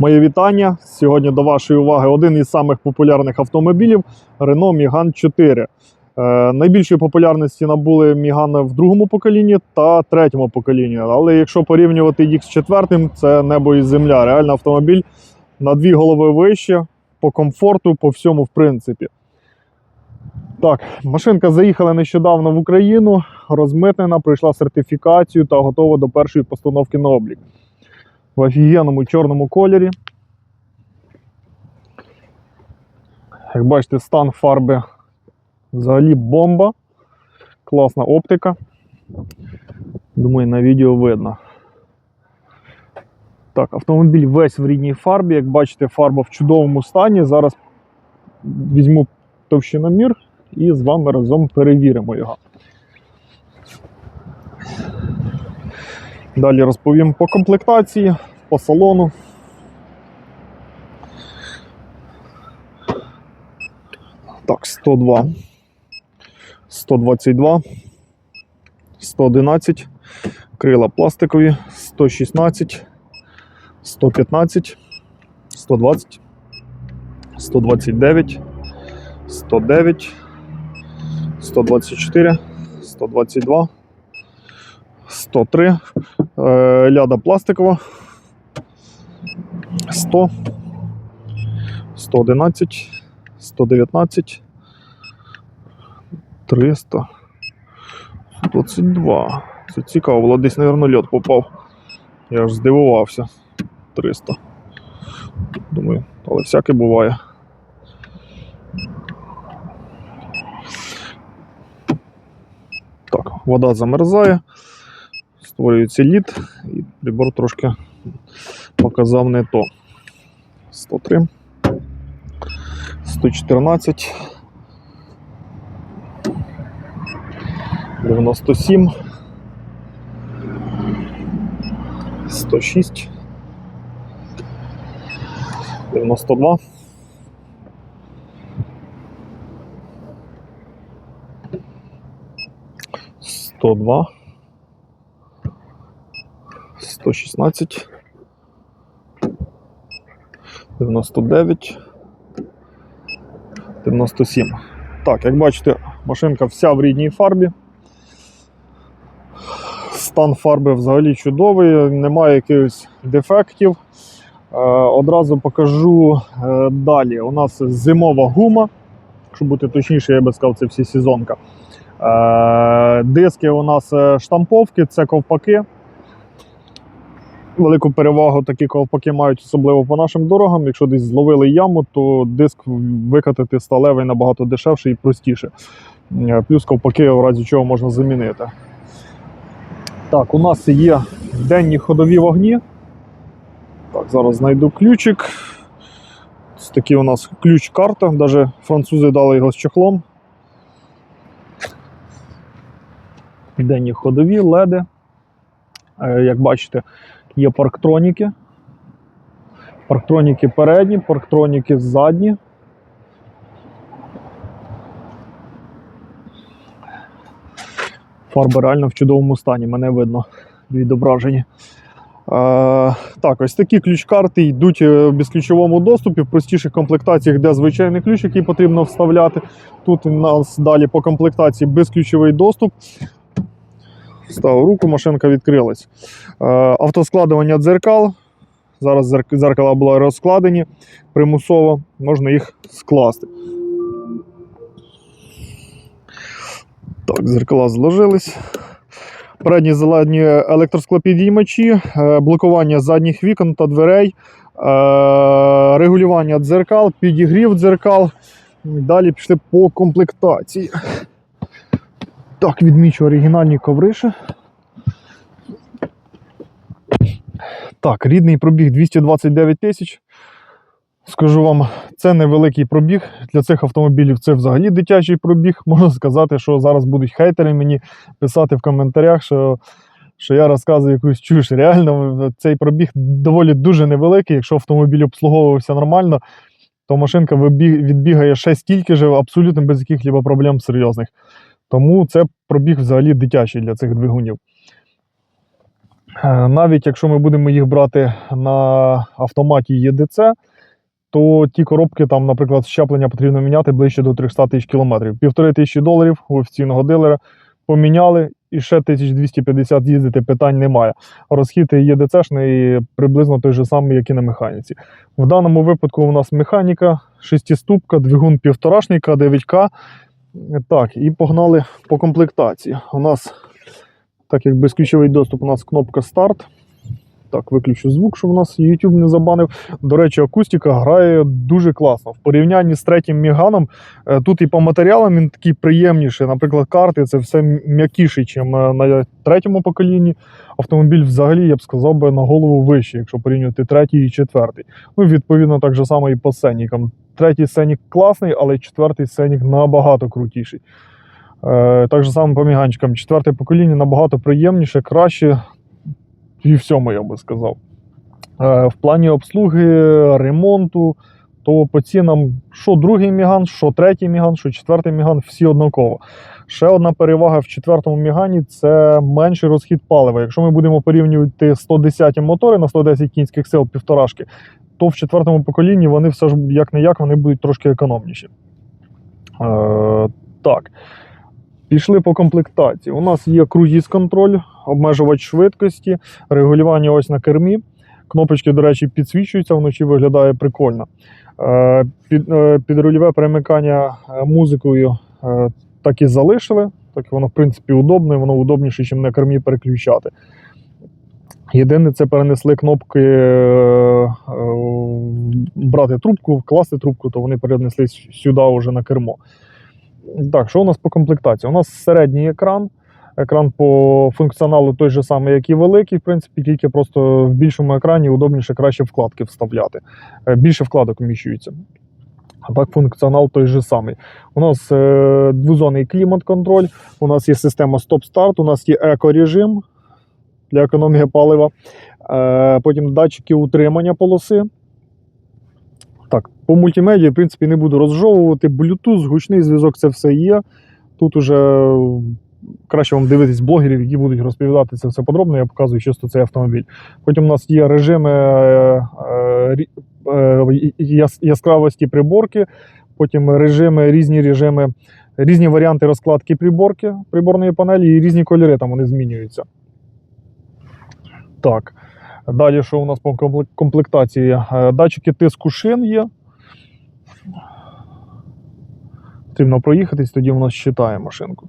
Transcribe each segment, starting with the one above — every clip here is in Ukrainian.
Моє вітання. Сьогодні до вашої уваги один із самих популярних автомобілів Renault Megane 4. Е, найбільшої популярності набули Megane в другому поколінні та третьому поколінні. Але якщо порівнювати їх з четвертим, це небо і земля. Реально автомобіль на дві голови вище, по комфорту, по всьому, в принципі. Так, машинка заїхала нещодавно в Україну, розмитнена, пройшла сертифікацію та готова до першої постановки на облік в офігенному чорному кольорі. Як бачите, стан фарби взагалі бомба. Класна оптика. Думаю, на відео видно. Так, автомобіль весь в рідній фарбі. Як бачите, фарба в чудовому стані. Зараз візьму товщиномір і з вами разом перевіримо його. Далі розповім по комплектації, по салону. Так, 102, 122, 111, крила пластикові, 116, 115, 120, 129, 109, 124, 122, 103, е, ляда пластикова, 100, 111, 119, 300, 22. Це цікаво, було десь, мабуть, льот попав. Я аж здивувався. 300. Думаю, але всяке буває. Так, вода замерзає, створюється лід, і прибор трошки показав не то. 103, 114, 97, 106, 92. 102, 116, 99, 97. Так, як бачите, машинка вся в рідній фарбі. Стан фарби взагалі чудовий, немає якихось дефектів. Е, одразу покажу е, далі. У нас зимова гума. Якщо бути точніше, я би сказав, це всі сезонка. Е, Диски у нас штамповки, це ковпаки. Велику перевагу такі ковпаки мають, особливо по нашим дорогам. Якщо десь зловили яму, то диск викатати сталевий набагато дешевше і простіше. Е, Плюс ковпаки, в разі чого можна замінити. Так, у нас є денні ходові вогні. Так, зараз знайду ключик. Ось такий у нас ключ-карта, навіть французи дали його з чехлом. денні ходові, леди. Е, Як бачите, є парктроніки. Парктроніки передні, парктроніки задні. Фарби реально в чудовому стані, мене видно відображені. Е, так, ось такі ключ-карти йдуть е, в безключовому доступі, в простіших комплектаціях, де звичайний ключ, який потрібно вставляти. Тут у нас далі по комплектації безключовий доступ. Вставив руку, машинка відкрилась. Е, автоскладування дзеркал. Зараз дзерк- дзеркала були розкладені примусово, можна їх скласти. Так, дзеркала зложились. Передні задні електросклопідіймачі, е, блокування задніх вікон та дверей, е, регулювання дзеркал, підігрів дзеркал. Далі пішли по комплектації. Так, відмічу оригінальні ковриші. Так, рідний пробіг 229 тисяч. Скажу вам, це невеликий пробіг. Для цих автомобілів це взагалі дитячий пробіг. Можна сказати, що зараз будуть хейтери мені писати в коментарях, що, що я розказую якусь чуш. Реально, цей пробіг доволі дуже невеликий. Якщо автомобіль обслуговувався нормально, то машинка відбігає ще стільки ж, абсолютно без яких-либо проблем серйозних. Тому це пробіг взагалі дитячий для цих двигунів. Е, Навіть якщо ми будемо їх брати на автоматі ЄДЦ, то ті коробки, там, наприклад, щеплення потрібно міняти ближче до 300 тисяч кілометрів. Півтори тисячі доларів у офіційного дилера поміняли і ще 1250 їздити питань немає. Розхід ЄДЦшний приблизно той же самий, як і на механіці. В даному випадку у нас механіка, шестиступка, двигун півторашний К9К. Так, і погнали по комплектації. У нас, так як безключовий доступ, у нас кнопка старт. Так, виключу звук, щоб у нас YouTube не забанив. До речі, акустика грає дуже класно. В порівнянні з третім Міганом, е, тут і по матеріалам він такий приємніший. Наприклад, карти це все м'якіше, ніж на третьому поколінні. Автомобіль взагалі, я б сказав, би, на голову вищий, якщо порівнювати третій і четвертий. Ну, відповідно, так же само і по сценікам. Третій сценік класний, але четвертий сценік набагато крутіший. Е, так же само по міганчикам. Четверте покоління набагато приємніше, краще. І всьому, я би сказав. Е, в плані обслуги, ремонту, то по цінам, що другий міган, що третій міган, що четвертий міган, всі однаково. Ще одна перевага в четвертому мігані це менший розхід палива. Якщо ми будемо порівнювати 110 мотори на 110 кінських сил півторашки, то в четвертому поколінні вони все ж як не як вони будуть трошки економніші. Е, так. Пішли по комплектації. У нас є круїз контроль, обмежувач швидкості, регулювання ось на кермі. Кнопочки, до речі, підсвічуються, вночі виглядає прикольно. Е, Під, е, підрульове перемикання е, музикою е, так і залишили. Так воно, в принципі, удобне, воно удобніше, ніж на кермі переключати. Єдине, це перенесли кнопки е, е, брати трубку, класти трубку, то вони перенесли сюди вже на кермо. Так, що у нас по комплектації? У нас середній екран. Екран по функціоналу той же самий, як і великий, в принципі, тільки просто в більшому екрані удобніше краще вкладки вставляти. Е, Більше вкладок вміщується. А так, функціонал той же самий. У нас двозонний клімат-контроль, у нас є система стоп-старт, у нас є еко-режим для економії палива. Е, потім датчики утримання полоси. Так, по мультимедії, в принципі, не буду розжовувати. Bluetooth, гучний зв'язок це все є. Тут уже краще вам дивитись блогерів, які будуть розповідати це все подробно. Я показую чисто цей автомобіль. Потім у нас є режими е, е, е, яскравості приборки, потім режими, різні режими, різні варіанти розкладки приборки, приборної панелі і різні кольори там вони змінюються. Так. Далі, що у нас по комплектації? Е, Датчики тиску шин є. Потрібно проїхатись, тоді у нас щитає машинку.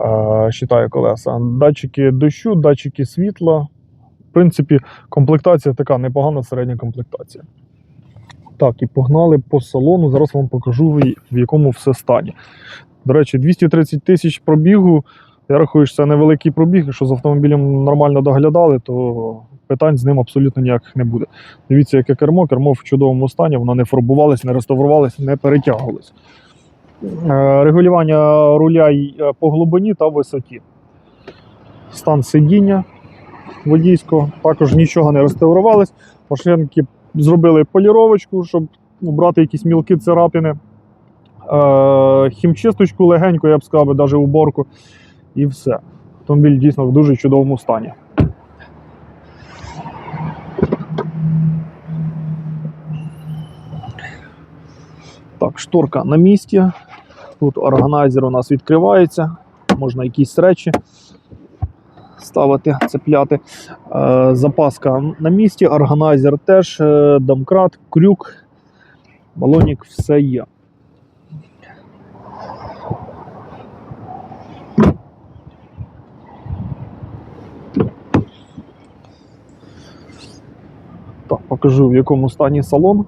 Е, Щитає колеса. Датчики дощу, датчики світла. В принципі, комплектація така непогана середня комплектація. Так, і погнали по салону. Зараз вам покажу, в якому все стані. До речі, 230 тисяч пробігу. Я рахую, що це невеликий пробіг. Якщо з автомобілем нормально доглядали, то питань з ним абсолютно ніяких не буде. Дивіться, яке кермо. Кермо в чудовому стані, воно не фарбувалось, не реставрувалось, не перетягувалось. Е, Регулювання руля е, по глибині та висоті. Стан сидіння водійського. Також нічого не реставрувалось. Машинки зробили поліровочку, щоб убрати якісь мілкі царапини. Е, Хімчисточку легенько, я б сказав, навіть уборку. І все. Автомобіль дійсно в дуже чудовому стані. Так, шторка на місці. Тут органайзер у нас відкривається. Можна якісь речі ставити, цепляти. Е, запаска на місці, органайзер теж, е, домкрат, крюк, балонік, все є. Так, покажу в якому стані салон.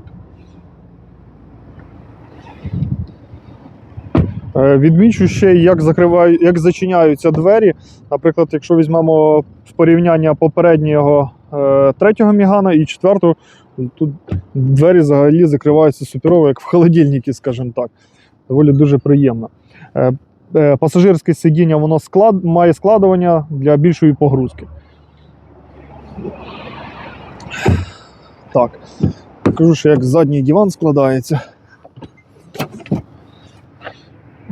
Е, Відмічу ще, як закриваю, як зачиняються двері. Наприклад, якщо візьмемо в порівняння попереднього е, третього мігана і четвертого, тут двері взагалі закриваються суперово, як в холодильнику, скажімо так. Доволі дуже приємно. Е, Пасажирське сидіння воно склад, має складування для більшої погрузки. Так, покажу, що як задній диван складається.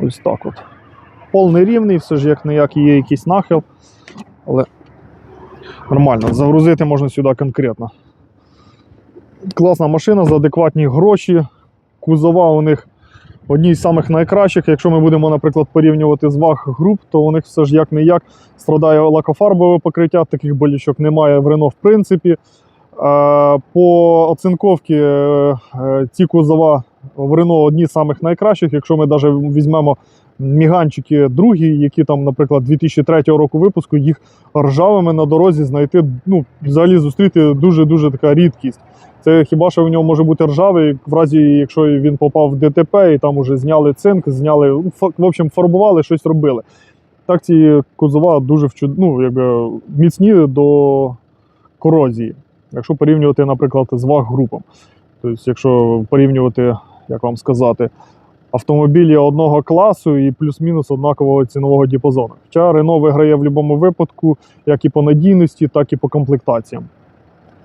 Ось так от. Пол не рівний, все ж як не як є якийсь нахил. Але Нормально, загрузити можна сюди конкретно. Класна машина за адекватні гроші. Кузова у них одні з самих найкращих. Якщо ми будемо, наприклад, порівнювати з ваг груп, то у них все ж як не як страдає лакофарбове покриття, таких болічок немає в Рено в принципі. Е, По оцинковці е, е, ці кузова в Рено одні з самих найкращих. Якщо ми навіть візьмемо міганчики другі, які там, наприклад, 2003 року випуску, їх ржавими на дорозі знайти, ну, взагалі зустріти дуже-дуже така рідкість. Це хіба що в нього може бути ржавий, в разі, якщо він попав в ДТП і там уже зняли цинк, зняли, ну, в общем, фарбували, щось робили. Так ці кузова дуже ну, якби, міцні до корозії, якщо порівнювати, наприклад, з ваг-групом. Тобто, якщо порівнювати, як вам сказати, автомобілі одного класу і плюс-мінус однакового цінового діапазону. Хоча Renault виграє в будь-якому випадку, як і по надійності, так і по комплектаціям.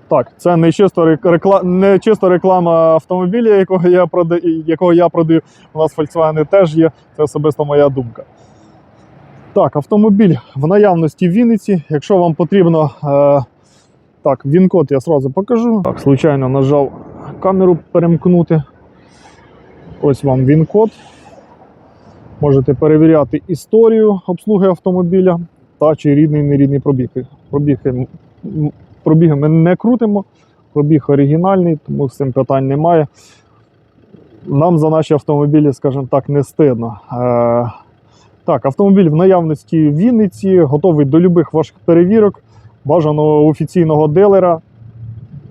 Так, це не чисто, рек- рекла... не чисто реклама автомобіля, якого я продаю, якого я продаю. У нас Volkswagen теж є. Це особисто моя думка. Так, автомобіль в наявності в Вінниці. Якщо вам потрібно. Е... Так, він-код я одразу покажу. Так, случайно нажав камеру перемкнути. Ось вам він-код. Можете перевіряти історію обслуги автомобіля та чи рідний нерідний пробіг. Пробіги, пробіги ми не крутимо, пробіг оригінальний, тому з цим питань немає. Нам за наші автомобілі, скажімо так, не стидно. Е, так, автомобіль в наявності в Вінниці, готовий до будь-яких ваших перевірок, бажаного офіційного дилера.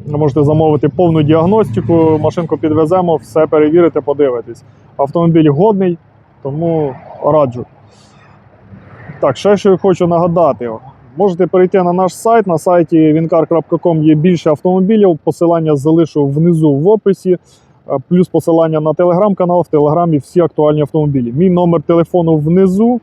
Можете замовити повну діагностику, машинку підвеземо, все перевірите, подивитесь. Автомобіль годний, тому раджу. Так, ще що я хочу нагадати. Можете перейти на наш сайт. На сайті wincar.com є більше автомобілів. Посилання залишу внизу в описі. Е, Плюс посилання на телеграм-канал, в телеграмі всі актуальні автомобілі. Мій номер телефону внизу.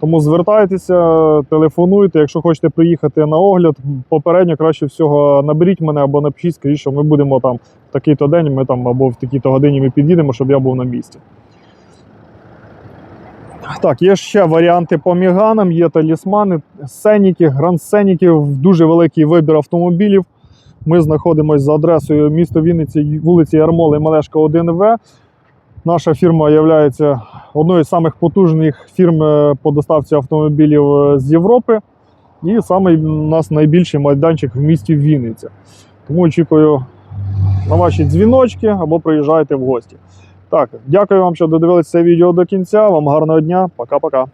Тому звертайтеся, телефонуйте. Якщо хочете приїхати на огляд, попередньо краще всього наберіть мене або напишіть, скажіть, що ми будемо там в такий-то день, ми там або в такій-то годині ми під'їдемо, щоб я був на місці. Так, є ще варіанти по міганам, є талісмани, сеніки, гранд сеніків, дуже великий вибір автомобілів. Ми знаходимося за адресою місто Вінниці, вулиці Ярмоли, Малешка 1В. Наша фірма є одною з самих потужних фірм е, по доставці автомобілів е, з Європи. І саме у нас найбільший майданчик в місті Вінниця. Тому очікую на ваші дзвіночки або приїжджайте в гості. Так, дякую вам, що додивилися це відео до кінця. Вам гарного дня. Пока-пока.